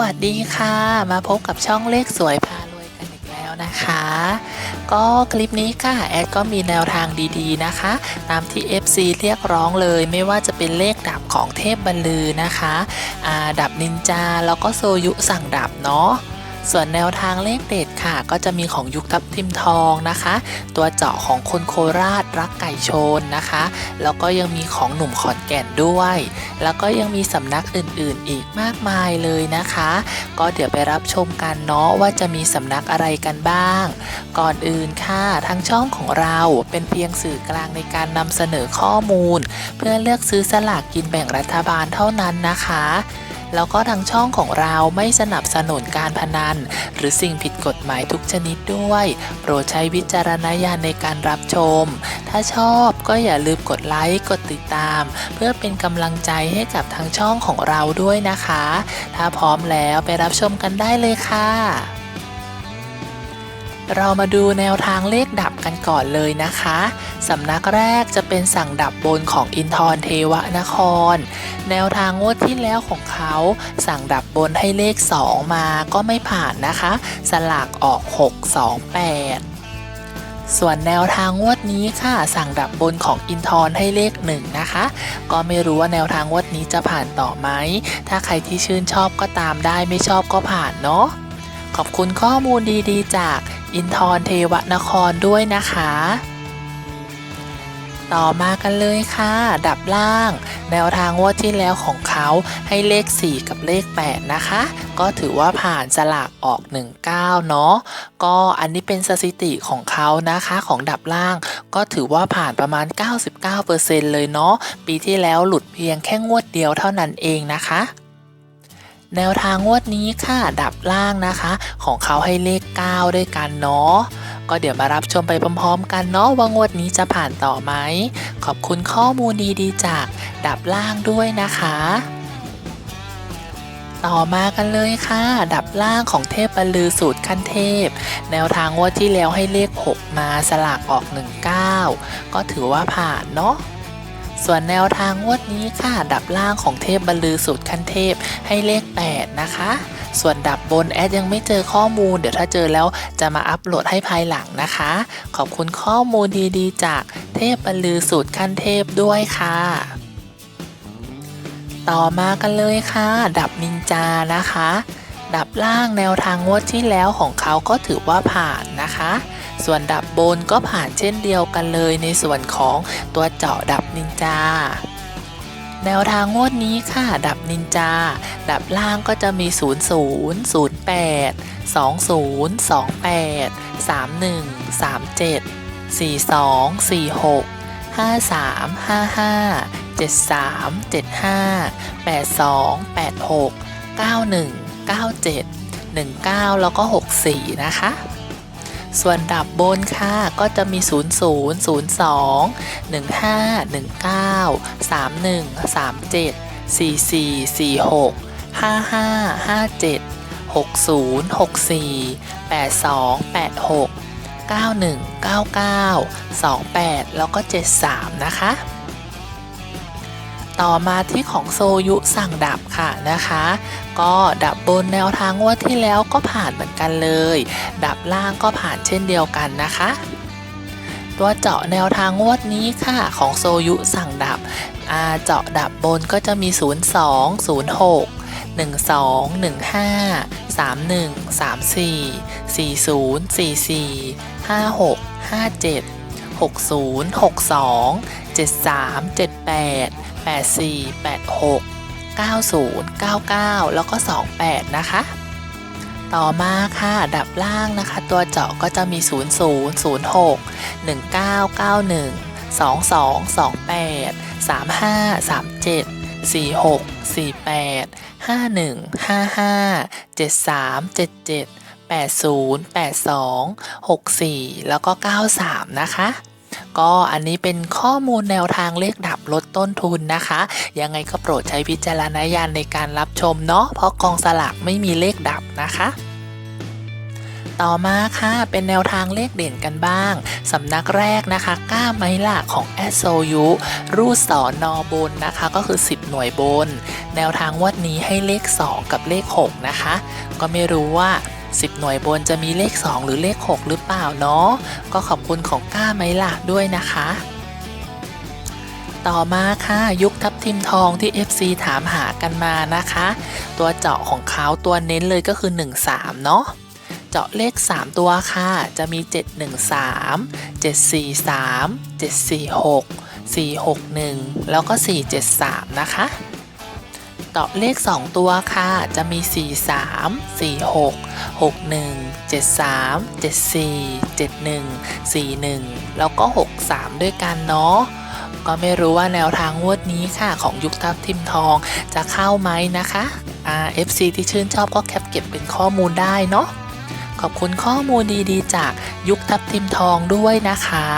วัสดีค่ะ มาพบกับช่องเลขสวยพารวยกันอีกแล้วนะคะ ก็คลิปนี้ค่ะ แอดก็มีแนวทางดีๆนะคะ ตามที่ FC เรียกร้องเลย ไม่ว่าจะเป็นเลขดับของเทพบรรลือนะคะดับนินจา แล้วก็โซยุสั่งดับเนาะ ส่วนแนวทางเลขเด็ดค่ะ ก็จะมีของยุคทับทิมทองนะคะ ตัวเจาะของคนโคราชรักไก่ชนนะคะ แล้วก็ยังมีของหนุ่มขอนแก่นด้วย แล้วก็ยังมีสำนักอื่นๆอีกมากมายเลยนะคะ ก็เดี๋ยวไปรับชมกันเนาะว่าจะมีสำนักอะไรกันบ้าง ก่อนอื่นค่ะทางช่องของเราเป็นเพียงสื่อกลางในการนำเสนอข้อมูล เพื่อเลือกซื้อสลากกินแบ่งรัฐบาลเท่านั้นนะคะ แล้วก็ทางช่องของเราไม่สนับสนุนการพนัน หรือสิ่งผิดกฎหมายทุกชนิดด้วย โปรดใช้วิจารณญาณในการรับชม ถ้าชอบก็อย่าลืมกดไลค์กดติดตาม เพื่อเป็นกำลังใจให้กับทางช่องของเราด้วยนะคะ ถ้าพร้อมแล้วไปรับชมกันได้เลยค่ะ เรามาดูแนวทางเลขดับกันก่อนเลยนะคะ สำนักแรกจะเป็นสั่งดับบนของอินทรเทวนคร แนวทางงวดที่แล้วของเขาสั่งดับบนให้เลข 2 มาก็ไม่ผ่านนะคะ สลากออก 628ส่วนแนวทางงวดนี้ค่ะ สั่งดับบนของอินทรให้เลข1นะคะ ก็ไม่รู้ว่าแนวทางงวดนี้จะผ่านต่อไหม ถ้าใครที่ชื่นชอบก็ตามได้ไม่ชอบก็ผ่านเนาะ ขอบคุณข้อมูลดีๆ จากอินทรเทวนครด้วยนะคะ ต่อมากันเลยค่ะ ดับล่าง แนวทางงวดที่แล้วของเขาให้เลข 4 กับเลข 8 นะคะ ก็ถือว่าผ่านสลากออก 19 เนาะก็อันนี้เป็นสถิติของเขานะคะของดับล่างก็ถือว่าผ่านประมาณ 99%เลยเนาะปีที่แล้วหลุดเพียงแค่งวดเดียวเท่านั้นเองนะคะ แนวทางงวดนี้ค่ะดับล่างนะคะ ของเขาให้เลข 9 ด้วยกันเนาะก็เดี๋ยวมารับชมไปพร้อมๆ กันเนาะว่างวดนี้จะผ่านต่อไหม ขอบคุณข้อมูลดีๆ จากดับล่างด้วยนะคะ ต่อมากันเลยค่ะ ดับล่างของเทพบรรลือสูตรขั้นเทพ แนวทางงวดที่แล้วให้เลข 6 มาสลากออก 19 ก็ถือว่าผ่านเนาะ ส่วนแนวทางงวดนี้ค่ะ ดับล่างของเทพบรรลือสูตรขั้นเทพให้เลข 8 นะคะ ส่วนดับบนแอดยังไม่เจอข้อมูล เดี๋ยวถ้าเจอแล้วจะมาอัปโหลดให้ภายหลังนะคะ ขอบคุณข้อมูลดีๆ จากเทพบรรลือสูตรขั้นเทพด้วยค่ะ ต่อมากันเลยค่ะ ดับนินจานะคะ ดับล่างแนวทางงวดที่แล้วของเขาก็ถือว่าผ่านนะคะ ส่วนดับบนก็ผ่านเช่นเดียวกันเลยในส่วนของตัวเจาะดับนินจาแนวทางงวดนี้ค่ะ ดับนินจา ดับล่างก็จะมี 0 0 0 8 2 0 2 8 3 1 3 7 4 2 4 6 5 3 5 5 7 3 7 5 8 2 8 6 9 1 9 7 1 9 แล้วก็ 64 นะคะ ส่วนดับบนค่ะก็จะมี 0 0 0 2 1 5 1 9 3 1 3 7 4 4 4 6 5 5 5 7 6 0 6 4 8 2 8 6 9 1 9 9 2 8 แล้วก็ 73 นะคะ ต่อมาที่ของโซยุสั่งดับค่ะนะคะ ก็ดับบนแนวทางงวดที่แล้วก็ผ่านเหมือนกันเลย ดับล่างก็ผ่านเช่นเดียวกันนะคะ ตัวเจาะแนวทางงวดนี้ค่ะของโซยุสั่งดับอาเจาะดับบนก็จะมี 0 2 0 6 1 2 1 5 3 1 3 4 4 0 4 4 8 4 8 6 90 99 แล้วก็ 28 นะคะ ต่อมาค่ะ ดับล่างนะคะ ตัวเจาะก็จะมี 0 0 0 6 1 9 9 1 2 2 2 8 3 5 3 7 4 6 4 8 5 1 5 5 7 3 7 7 8 0 8 2 6 4 แล้วก็ 93 นะคะ ก็อันนี้เป็นข้อมูลแนวทางเลขดับลดต้นทุนนะคะ ยังไงก็โปรดใช้วิจารณญาณในการรับชมเนาะเพราะกองสลากไม่มีเลขดับนะคะต่อมาค่ะ เป็นแนวทางเลขเด่นกันบ้าง สำนักแรกนะคะก้าไมล่ะของแอสโซยุรูดสอนอบนนะคะ ก็คือ 10 หน่วยบน แนวทางงวัดนี้ให้เลข 2 กับเลข 6 นะคะ ก็ไม่รู้ว่า 10 หน่วยบนจะมีเลข 2 หรือเลข 6 หรือเปล่าเนาะก็ขอบคุณของก้าไหมล่ะด้วยนะคะ ต่อมาค่ะยุคทับทิมทองที่ FC ถามหากันมานะคะ ตัวเจาะของเขาตัวเน้นเลยก็คือ 13 เนาะเจาะเลข 3 ตัวค่ะ จะมี 713 743 746 461 แล้วก็ 473 นะคะ เจาะเลข 2 ตัวค่ะ จะมี 43 46 61 73 74 71 41 แล้วก็ 63 ด้วยกันเนาะก็ไม่รู้ว่าแนวทางงวดนี้ค่ะ ของยุคทับทิมทองจะเข้าไหมนะคะ RFC ที่ชื่นชอบก็แคปเก็บเป็นข้อมูลได้เนาะขอบคุณข้อมูลดีๆ จากยุคทับทิมทองด้วยนะคะ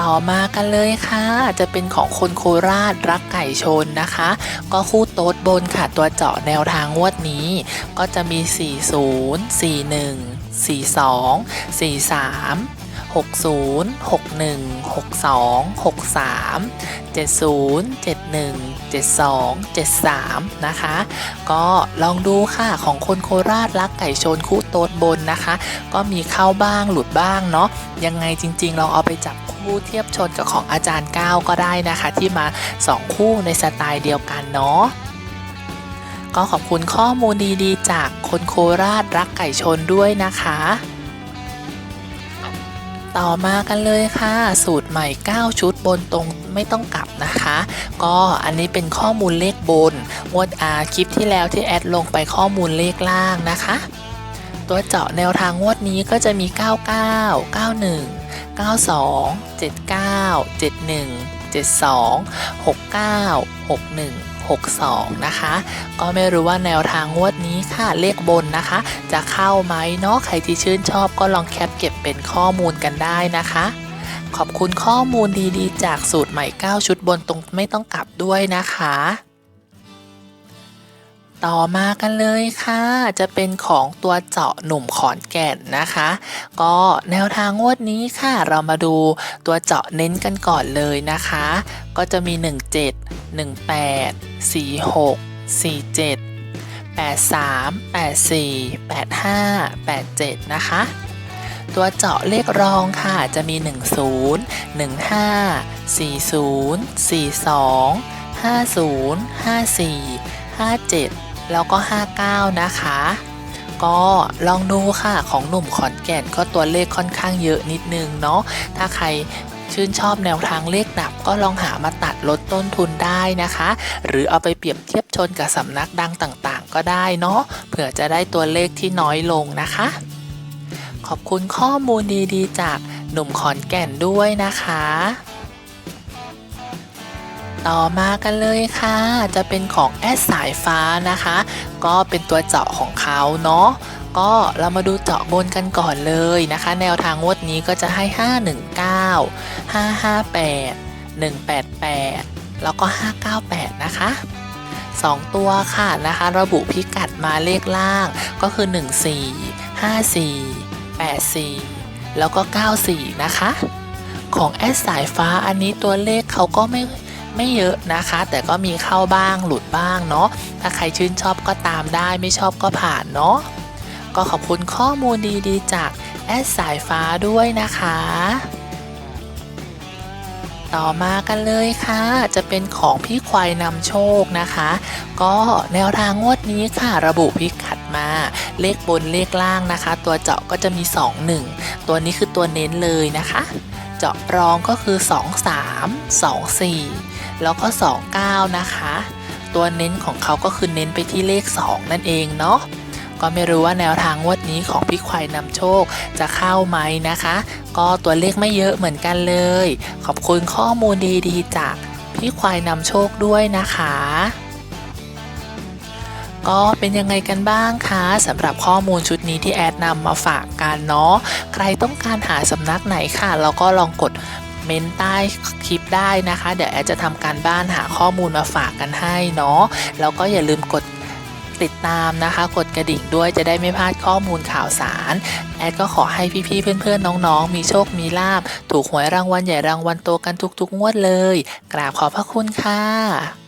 ต่อมากันเลยค่ะ จะเป็นของคนโคราชรักไก่ชนนะคะ ก็คู่โต๊ดบนค่ะตัวเจาะแนวทางงวดนี้ ก็จะมี 40 41 42 43 60 61 62 63 70 71 72 73 นะคะ ก็ลองดูค่ะของคนโคราชรักไก่ชนคู่โต๊ดบนนะคะ ก็มีเข้าบ้างหลุดบ้างเนาะยังไงจริงๆลองเอาไปจับคู่เทียบชนกับของอาจารย์ก้าวก็ได้นะคะ ที่มา 2 คู่ในสไตล์เดียวกันเนาะก็ขอบคุณข้อมูลดีๆ จากคนโคราชรักไก่ชนด้วยนะคะ ต่อมากันเลยค่ะ สูตรใหม่ 9 ชุดบนตรงไม่ต้องกลับนะคะ ก็อันนี้เป็นข้อมูลเลขบนงวดอาคลิปที่แล้วที่แอดลงไปข้อมูลเลขล่างนะคะ ตัวเจาะแนวทางงวดนี้ก็จะมี 99 91 92 79 71 72 69 61 62 นะคะ ก็ไม่รู้ว่าแนวทางงวดนี้ค่ะเลขบนนะคะ จะเข้าไหมเนาะใครที่ชื่นชอบก็ลองแคปเก็บเป็นข้อมูลกันได้นะคะขอบคุณข้อมูลดีๆ จากสูตรใหม่ 9 ชุดบนตรงไม่ต้องกลับด้วยนะคะ ต่อมากันเลยค่ะ จะเป็นของตัวเจาะหนุ่มขอนแก่นนะคะ ก็แนวทางงวดนี้ค่ะ เรามาดูตัวเจาะเน้นกันก่อนเลยนะคะ ก็จะมี 17 18 46 47 83 84 85 87 นะคะ ตัวเจาะเลขรองค่ะจะมี 10 15 40 42 50 54 57 แล้วก็ 59 นะคะ ก็ลองดูค่ะของหนุ่มขอนแก่นก็ตัวเลขค่อนข้างเยอะนิดนึงเนาะถ้าใครชื่นชอบแนวทางเลขดับก็ลองหามาตัดลดต้นทุนได้นะคะ หรือเอาไปเปรียบเทียบชนกับสำนักดังต่างๆ ก็ได้เนาะเผื่อจะได้ตัวเลขที่น้อยลงนะคะ ขอบคุณข้อมูลดีๆ จากหนุ่มขอนแก่นด้วยนะคะ ต่อมากันเลยค่ะ จะเป็นของแอดสายฟ้านะคะ ก็เป็นตัวเจาะของเขาเนาะก็เรามาดูเจาะบนกันก่อนเลยนะคะ แนวทางงวดนี้ก็จะให้ 519 558 188 แล้วก็ 598 นะคะ 2 ตัวค่ะนะคะ ระบุพิกัดมาเลขล่างก็คือ 14 54 84 แล้วก็ 94 นะคะ ของแอดสายฟ้าอันนี้ตัวเลขเขาก็ไม่ ไม่เยอะนะคะ แต่ก็มีเข้าบ้างหลุดบ้างเนาะถ้าใครชื่นชอบก็ตามได้ไม่ชอบก็ผ่านเนาะก็ขอบคุณข้อมูลดีๆ จากแอดสายฟ้าด้วยนะคะ ต่อมากันเลยค่ะ จะเป็นของพี่ควายนำโชคนะคะ ก็แนวทางงวดนี้ค่ะระบุพิกัดมา เลขบนเลขล่างนะคะ ตัวเจาะก็จะมี 2 1 ตัวนี้คือตัวเน้นเลยนะคะ เจาะรองก็คือ 2 3 2 4 แล้วก็ 29 นะคะ ตัวเน้นของเขาก็คือเน้นไปที่เลข 2 นั่นเองเนาะก็ไม่รู้ว่าแนวทางงวดนี้ของพี่ควายนำโชคจะเข้าไหมนะคะ ก็ตัวเลขไม่เยอะเหมือนกันเลย ขอบคุณข้อมูลดีๆ จากพี่ควายนำโชคด้วยนะคะ ก็เป็นยังไงกันบ้างคะสำหรับข้อมูลชุดนี้ที่แอดนำมาฝากกันเนาะใครต้องการหาสำนักไหนค่ะ เราก็ลองกด เมนต์ใต้คลิปได้นะคะ เดี๋ยวแอดจะทำการบ้านหาข้อมูลมาฝากกันให้เนาะแล้วก็อย่าลืมกดติดตามนะคะ กดกระดิ่งด้วยจะได้ไม่พลาดข้อมูลข่าวสาร แอดก็ขอให้พี่ๆเพื่อนๆน้องๆ มีโชคมีลาบ ถูกหวยรางวัลใหญ่รางวัลโตกันทุกๆงวดเลย กราบขอบพระคุณค่ะ